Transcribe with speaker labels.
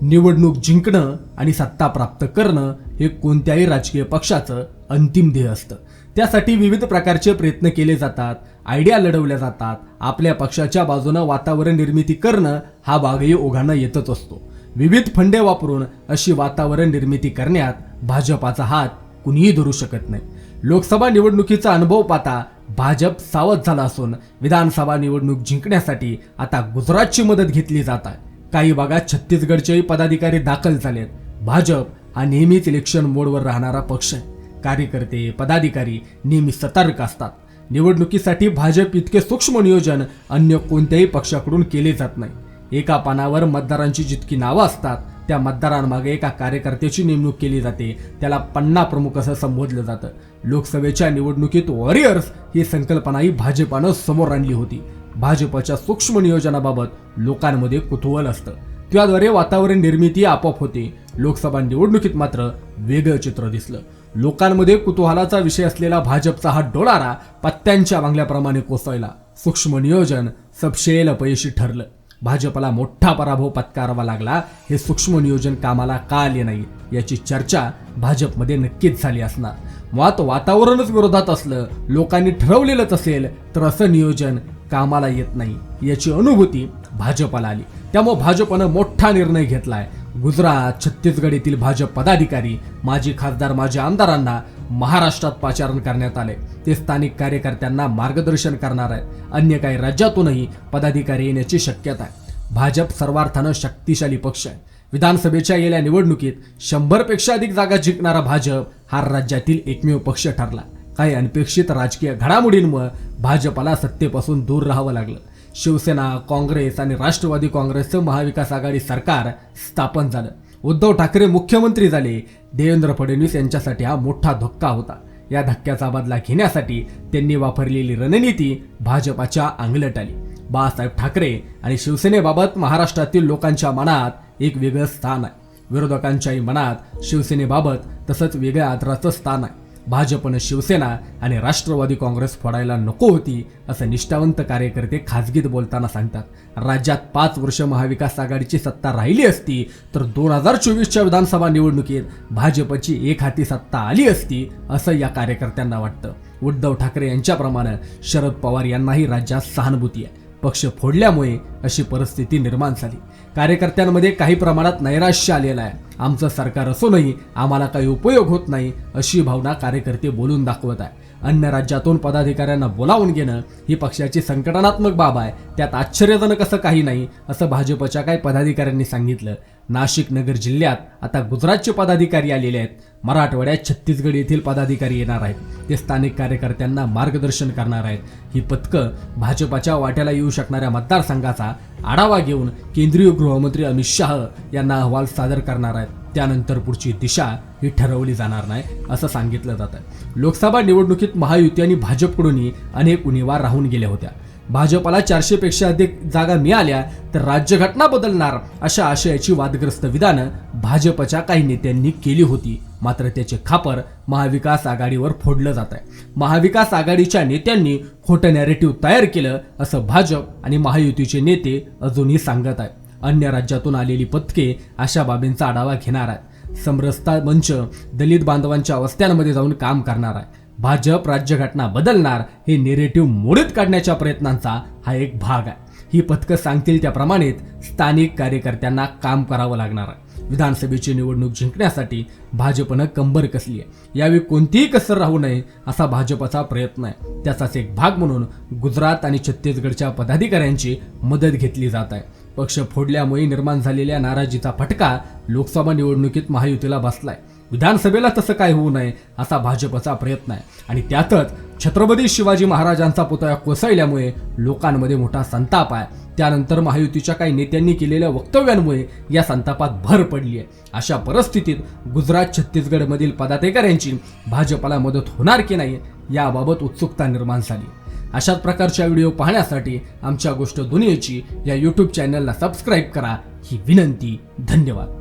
Speaker 1: निवडणूक जिंकणं आणि सत्ता प्राप्त करणं हे कोणत्याही राजकीय पक्षाचं अंतिम ध्येय असतं. त्यासाठी विविध प्रकारचे प्रयत्न केले जातात आयडिया लढवल्या जातात. आपल्या पक्षाच्या बाजूनं वातावरण निर्मिती करणं हा भागही ओघांना येतच असतो. विविध फंडे वापरून अशी वातावरण निर्मिती करण्यात भाजपाचा हात कुणीही धरू शकत नाही. लोकसभा निवडणुकीचा अनुभव पाहता भाजप सावध झाला असून विधानसभा निवडणूक जिंकण्यासाठी आता गुजरातची मदत घेतली जात आहे. काही भागात छत्तीसगडचेही पदाधिकारी दाखल झालेत. भाजप हा नेहमीच इलेक्शन मोडवर राहणारा पक्ष आहे. कार्यकर्ते पदाधिकारी नेहमी सतर्क असतात. निवडणुकीसाठी भाजप इतके सूक्ष्म नियोजन अन्य कोणत्याही पक्षाकडून केले जात नाही. एका पानावर मतदारांची जितकी नावं असतात त्या मतदारांमागे एका कार्यकर्त्याची नेमणूक केली जाते. त्याला पन्ना प्रमुख असं संबोधलं जातं. लोकसभेच्या निवडणुकीत वॉरियर्स ही संकल्पनाही भाजपानं समोर आणली होती. भाजपच्या सूक्ष्म नियोजनाबाबत लोकांमध्ये कुतूहल असतं. त्याद्वारे वातावरण निर्मिती आपोआप होते. लोकसभा निवडणुकीत मात्र वेगळं चित्र दिसलं. लोकांमध्ये कुतूहलाचा विषय असलेला भाजपचा हा डोळारा पत्त्यांच्या बांगल्याप्रमाणे कोसळला. सूक्ष्म नियोजन सबशेल अपयशी ठरलं. भाजपला मोठा पराभव पत्करावा लागला. हे सूक्ष्म नियोजन कामाला का आले नाही याची चर्चा भाजपमध्ये नक्कीच झाली असणार. मुळात वातावरणच विरोधात असलं लोकांनी ठरवलेलंच असेल तर असं नियोजन कामाला येत नाही याची अनुभूती भाजपाला आली. त्यामुळे भाजपनं मोठा निर्णय घेतलाय. गुजरात छत्तीसगड येथील भाजप पदाधिकारी माजी खासदार माजी आमदारांना महाराष्ट्रात पाचारण करण्यात आले ते स्थानिक कार्यकर्त्यांना मार्गदर्शन करणार आहेत. अन्य काही राज्यातूनही पदाधिकारी येण्याची शक्यता आहे. भाजप सर्वार्थानं शक्तिशाली पक्ष आहे. विधानसभेच्या गेल्या निवडणुकीत शंभरपेक्षा अधिक जागा जिंकणारा भाजप हा राज्यातील एकमेव पक्ष ठरला. काही अनपेक्षित राजकीय घडामोडींमुळे भाजपाला सत्तेपासून दूर राहावं लागलं. शिवसेना काँग्रेस आणि राष्ट्रवादी काँग्रेसचं महाविकास आघाडी सरकार स्थापन झालं. उद्धव ठाकरे मुख्यमंत्री झाले. देवेंद्र फडणवीस यांच्यासाठी हा मोठा धक्का होता. या धक्क्याचा बदला घेण्यासाठी त्यांनी वापरलेली रणनीती भाजपाच्या अंगलट आली. बाळासाहेब ठाकरे आणि शिवसेनेबाबत महाराष्ट्रातील लोकांच्या मनात एक वेगळं स्थान आहे. विरोधकांच्याही मनात शिवसेनेबाबत तसंच वेगळ्या आदराचं स्थान आहे. भाजपनं शिवसेना आणि राष्ट्रवादी काँग्रेस फोडायला नको होती असं निष्ठावंत कार्यकर्ते खाजगीत बोलताना सांगतात राज्यात पाच वर्ष महाविकास आघाडीची सत्ता राहिली असती तर दोन हजार चोवीसच्या विधानसभा निवडणुकीत भाजपची एक हाती सत्ता आली असती असं या कार्यकर्त्यांना वाटतं. उद्धव ठाकरे यांच्याप्रमाणे शरद पवार यांनाही राज्यात सहानुभूती आहे. पक्ष फोडल्यामुळे अशी परिस्थिती निर्माण झाली. कार्यकर्त्यांमध्ये काही प्रमाणात नैराश्य आलेलं आहे. आमचं सरकार असूनही आम्हाला काही उपयोग होत नाही अशी भावना कार्यकर्ते बोलून दाखवत आहे. अन्य राज्यातून पदाधिकाऱ्यांना बोलावून घेणं ही पक्षाची संकटनात्मक बाब आहे. त्यात आश्चर्यजनक असं काही नाही असं भाजपच्या काही पदाधिकाऱ्यांनी सांगितलं. नाशिक नगर जिल्ह्यात आता गुजरातचे पदाधिकारी आलेले आहेत. मराठवाड्यात छत्तीसगड येथील पदाधिकारी येणार आहेत. ते स्थानिक कार्यकर्त्यांना मार्गदर्शन करणार आहेत. ही पथकं भाजपाच्या वाट्याला येऊ शकणाऱ्या मतदारसंघाचा आढावा घेऊन केंद्रीय गृहमंत्री अमित शाह यांना अहवाल सादर करणार आहेत. त्यानंतर पुढची दिशा ही ठरवली जाणार नाही असं सांगितलं जातं लोकसभा निवडणुकीत महायुती आणि भाजपकडूनही अनेक उणीवा राहून गेल्या होत्या. भाजपला चारशेपेक्षा अधिक जागा मिळाल्या तर राज्यघटना बदलणार अशा आशयाची वादग्रस्त विधानं भाजपच्या काही नेत्यांनी केली होती. मात्र त्याचे खापर महाविकास आघाडीवर फोडलं जात आहे. महाविकास आघाडीच्या नेत्यांनी खोटं नॅरेटिव्ह तयार केलं असं भाजप आणि महायुतीचे नेते अजूनही सांगत आहेत. अन्य राज्यातून आलेली पथके अशा बाबींचा आढावा घेणार आहेत. समरसता मंच दलित बांधवांच्या अवस्थ्यांमध्ये जाऊन काम करणार आहे. भाजप राज्यघटना बदलणार हे नेरेटिव्ह मोडीत काढण्याच्या प्रयत्नांचा हा एक भाग आहे. ही पथकं सांगतील त्याप्रमाणेच स्थानिक कार्यकर्त्यांना काम करावं लागणार आहे. विधानसभेची निवडणूक जिंकण्यासाठी भाजपनं कंबर कसली आहे? यावेळी कोणतीही कसर राहू नये असा भाजपचा प्रयत्न आहे. त्याचाच एक भाग म्हणून गुजरात आणि छत्तीसगडच्या पदाधिकाऱ्यांची मदत घेतली जात आहे. पक्ष फोडल्यामुळे निर्माण झालेल्या नाराजीचा फटका लोकसभा निवडणुकीत महायुतीला बसलाय. विधानसभेला तसं काय होऊ नये असा भाजपचा प्रयत्न आहे. आणि त्यातच छत्रपती शिवाजी महाराजांचा पुतळा कोसळल्यामुळे लोकांमध्ये मोठा संताप आहे. त्यानंतर महायुतीच्या काही नेत्यांनी केलेल्या वक्तव्यांमुळे या संतापात भर पडली आहे. अशा परिस्थितीत गुजरात छत्तीसगडमधील पदाधिकाऱ्यांची भाजपाला मदत होणार की नाही याबाबत उत्सुकता निर्माण झाली. अशाच प्रकारच्या व्हिडिओ पाहण्यासाठी आमच्या गोष्ट दुनियेची या यूट्यूब चॅनलला सबस्क्राईब करा. ही विनंती. धन्यवाद.